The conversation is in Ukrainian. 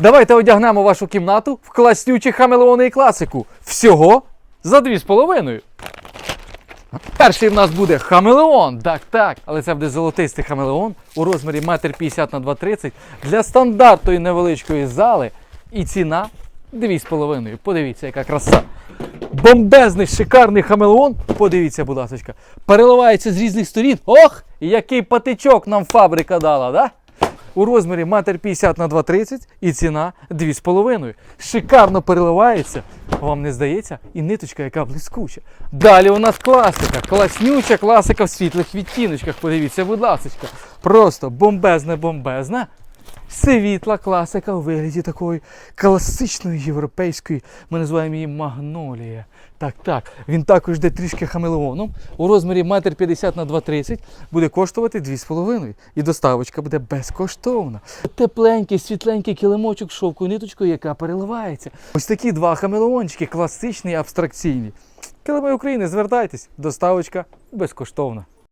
Давайте одягнемо вашу кімнату в класнючі хамелеони і класику. Всього за 2,5. Перший в нас буде хамелеон. Так, так. Але це буде золотистий хамелеон у розмірі 1,50 на 2,30 для стандартної невеличкої зали. І ціна 2,5. Подивіться, яка краса. Бомбезний, шикарний хамелеон. Подивіться, будь ласка. Переливається з різних сторін. Ох! Який патичок нам фабрика дала, да? У розмірі 1,50 на 2,30 і ціна 2,5. Шикарно переливається, вам не здається, і ниточка, яка блискуча. Далі у нас класика. Класнюча класика в світлих відтіночках. Подивіться, будь ласка. Просто бомбезне бомбезне. Світла класика у вигляді такої класичної європейської, ми називаємо її магнолія. Так, так. Він також йде трішки хамелеоном. У розмірі 1,50 на 2,30 буде коштувати 2,5. І доставочка буде безкоштовна. Тепленький, світленький килимочок з шовкою ниточкою, яка переливається. Ось такі два хамелеончики, класичні і абстракційні. Килими України, звертайтесь, доставочка безкоштовна.